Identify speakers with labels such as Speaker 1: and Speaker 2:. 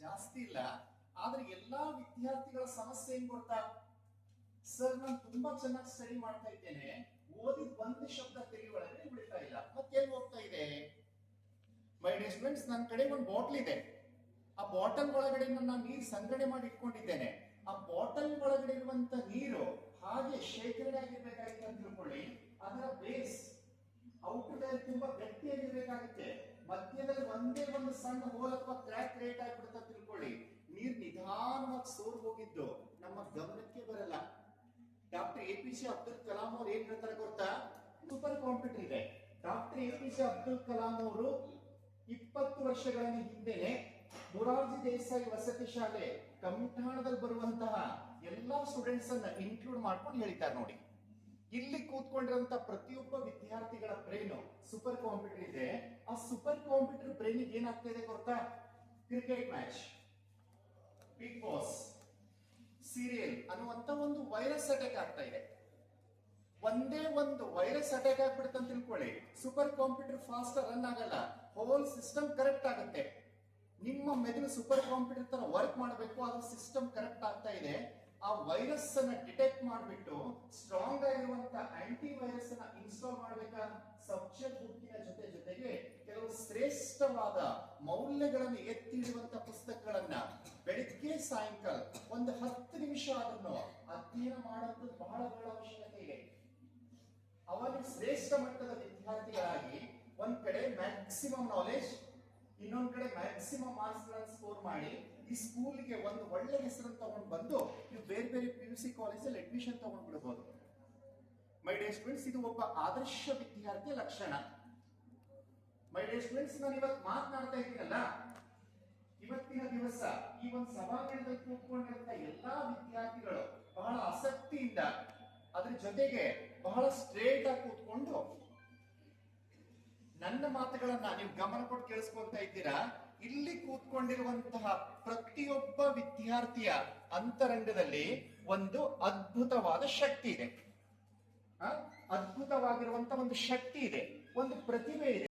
Speaker 1: ಜಾಸ್ತಿ ಇಲ್ಲ. ಆದ್ರೆ ಎಲ್ಲಾ ವಿದ್ಯಾರ್ಥಿಗಳ ಸಮಸ್ಯೆ ಏನ್ ಗೊತ್ತಾ? ಸರ್, ನಾನು ತುಂಬಾ ಚೆನ್ನಾಗಿ ಸ್ಟಡಿ ಮಾಡ್ತಾ ಇದ್ದೇನೆ. ಓದಿದ ಒಂದು ಶಬ್ದ ತಲೆ ಬಿಡ್ತಾ ಇಲ್ಲ. ಮತ್ತೇನ್ ಹೋಗ್ತಾ ಇದೆ? ಮೈ ಡಿಯರ್ ಸ್ಟೂಡೆಂಟ್ಸ್ ನನ್ನ ಕಡೆ ಒಂದು ಬಾಟಲ್ ಇದೆ. ಆ ಬಾಟಲ್ ಒಳಗಡೆ ನನ್ನ ನೀರು ಸಂಗ್ರಹಣೆ ಮಾಡಿ ಇಟ್ಕೊಂಡಿದ್ದೇನೆ. ಆ ಬಾಟಲ್ ಒಳಗಡೆ ಇರುವಂತ ನೀರು ಹಾಗೆ ಶೇಖರಣೆ ಆಗಿರ್ಬೇಕಾಗಿತ್ತು ಅಂತ ತಿಳ್ಕೊಳ್ಳಿ. ಅದರ ಬೇಸ್ ಔಟರ್ ತುಂಬಾ ಗಟ್ಟಿಯಾಗಿರ್ಬೇಕು ಸಣ್ಣ ಹೋಲ್ ಅಥವಾ ಕ್ರ್ಯಾಕ್ ಕ್ರಿಯೇಟ್ ಆಗ್ಬಿಡುತ್ತ ತಿಳ್ಕೊಳ್ಳಿ. ನೀರ್ ನಿಧಾನವಾಗಿ ಸೋರ್ ಹೋಗಿದ್ದು. ನಮ್ಮ ಗಮನಕ್ಕೆ ಬರಲ್ಲ. Doctor A P J Abdul Kalam ಅವ್ರು ಏನ್ ಹೇಳ್ತಾರೆ ಗೊತ್ತಾ? ಸೂಪರ್ ಕಾಂಪ್ಯೂಟರ್ ಇದೆ. Doctor A P J Abdul Kalam ಅವರು ಇಪ್ಪತ್ತು ವರ್ಷಗಳ ಹಿಂದೆನೆ ಮೊರಾರ್ಜಿ ದೇಸಾಯಿ ವಸತಿ ಶಾಲೆ ಕಂಠಾಣದಲ್ಲಿ ಬರುವಂತಹ ಎಲ್ಲಾ ಸ್ಟೂಡೆಂಟ್ಸ್ ಅನ್ನ ಇನ್ಕ್ಲೂಡ್ ಮಾಡ್ಕೊಂಡು ಹೇಳಿದ್ದಾರೆ ನೋಡಿ. ಇಲ್ಲಿ ಕೂತ್ಕೊಂಡಿರುವಂತಹ ಪ್ರತಿಯೊಬ್ಬ ಸೂಪರ್ ಕಾಂಪ್ಯೂಟರ್ ಇದೆ. ಆ ಸೂಪರ್ ಕಾಂಪ್ಯೂಟರ್ ಬ್ರೈನ್ ಏನಾಗ್ತಾ ಇದೆ ಗೊತ್ತಾ cricket match Big Boss serial ಅನ್ನುವಂತ ಒಂದು ವೈರಸ್ ಅಟ್ಯಾಕ್ ಆಗ್ತಾ ಇದೆ. ಒಂದೇ ಒಂದು ವೈರಸ್ ಅಟ್ಯಾಕ್ ಆಗ್ಬಿಡುತ್ತೆ ಅಂತ ತಿಳ್ಕೊಳ್ಳಿ. ಸೂಪರ್ ಕಾಂಪ್ಯೂಟರ್ ಫಾಸ್ಟ್ ರನ್ ಆಗಲ್ಲ. ಹೋಲ್ ಸಿಸ್ಟಮ್ ಕರೆಕ್ಟ್ ಆಗುತ್ತೆ. ನಿಮ್ಮ ಮೆದುಳು ಸೂಪರ್ ಕಾಂಪ್ಯೂಟರ್ ತರ ವರ್ಕ್ ಮಾಡಬೇಕು, ಅದು ಸಿಸ್ಟಮ್ ಕರೆಕ್ಟ್ ಆಗ್ತಾ ಇದೆ. ಆ ವೈರಸ್ ಅನ್ನ ಡಿಟೆಕ್ಟ್ ಮಾಡಿಬಿಟ್ಟು ಸ್ಟ್ರಾಂಗ್ ಆಂಟಿ ವೈರಸ್ ಅನ್ನ ಇನ್ಸ್ಟಾಲ್ ಮಾಡಬೇಕಾ? ಸಬ್ಜೆಕ್ಟ್ ಬುಕ್ಕಿನ ಜೊತೆ ಜೊತೆಗೆ ಕೆಲವು ಶ್ರೇಷ್ಠವಾದ ಮೌಲ್ಯಗಳನ್ನು ಎತ್ತಿ ಹಿಡಿಯುವಂತ ಪುಸ್ತಕಗಳನ್ನ ಬೆಳಿಗ್ಗೆ ಸಾಯಂಕಾಲ ಒಂದು ಹತ್ತು ನಿಮಿಷ ಅದನ್ನು ಅಧ್ಯಯನ ಮಾಡೋದು ಬಹಳ ಬಹಳ ಅವಶ್ಯಕತೆ ಇದೆ. ಅವಾಗ ಶ್ರೇಷ್ಠ ಮಟ್ಟದ ವಿದ್ಯಾರ್ಥಿಗಳಾಗಿ ಒಂದ್ ಕಡೆ ಮ್ಯಾಕ್ಸಿಮಮ್ ನಾಲೆಜ್ ಇನ್ನೊಂದ್ ಕಡೆ ಮ್ಯಾಕ್ಸಿಮಮ್ ಮಾರ್ಕ್ಸ್ ಗಳನ್ನ ಸ್ಕೋರ್ ಮಾಡಿ ಈ ಸ್ಕೂಲ್ಗೆ ಒಂದು ಒಳ್ಳೆ ಹೆಸರನ್ನು ತಗೊಂಡು ಬಂದು ನೀವು ಬೇರೆ ಬೇರೆ ಪಿ ಯು ಸಿ ಕಾಲೇಜಲ್ಲಿ ಅಡ್ಮಿಷನ್ ತಗೊಂಡ್ಬಿಡ್ಬೋದು. ಮೈ ಡೇ ಸ್ಟೂಡೆಂಟ್ಸ್ ಇದು ಒಬ್ಬ ಆದರ್ಶ ವಿದ್ಯಾರ್ಥಿಯ ಲಕ್ಷಣ. ಮೈ ಡೇ ಸ್ಟೂಡೆಂಟ್ಸ್ ನಾನು ಇವತ್ತು ಮಾತನಾಡ್ತಾ ಇದ್ದೀನಲ್ಲ? ಇವತ್ತಿನ ದಿವಸ ಈ ಒಂದು ಸಭಾಂಗಣದಲ್ಲಿ ಕೂತ್ಕೊಂಡಿರುವ ಎಲ್ಲಾ ವಿದ್ಯಾರ್ಥಿಗಳು ಬಹಳ ಆಸಕ್ತಿಯಿಂದ ಅದ್ರ ಜೊತೆಗೆ ಬಹಳ ಸ್ಟ್ರೇಟ್ ಆಗಿ ಕೂತ್ಕೊಂಡು ನನ್ನ ಮಾತುಗಳನ್ನ ನೀವು ಗಮನ ಕೊಟ್ಟು ಕೇಳಿಸ್ಕೊಂತ ಇದ್ದೀರಾ? ಇಲ್ಲಿ ಕೂತ್ಕೊಂಡಿರುವಂತಹ ಪ್ರತಿಯೊಬ್ಬ ವಿದ್ಯಾರ್ಥಿಯ ಅಂತರಂಗದಲ್ಲಿ ಒಂದು ಅದ್ಭುತವಾದ ಶಕ್ತಿ ಇದೆ. ಆ? ಅದ್ಭುತವಾಗಿರುವಂತಹ ಒಂದು ಶಕ್ತಿ ಇದೆ ಒಂದು ಪ್ರತಿಭೆ ಇದೆ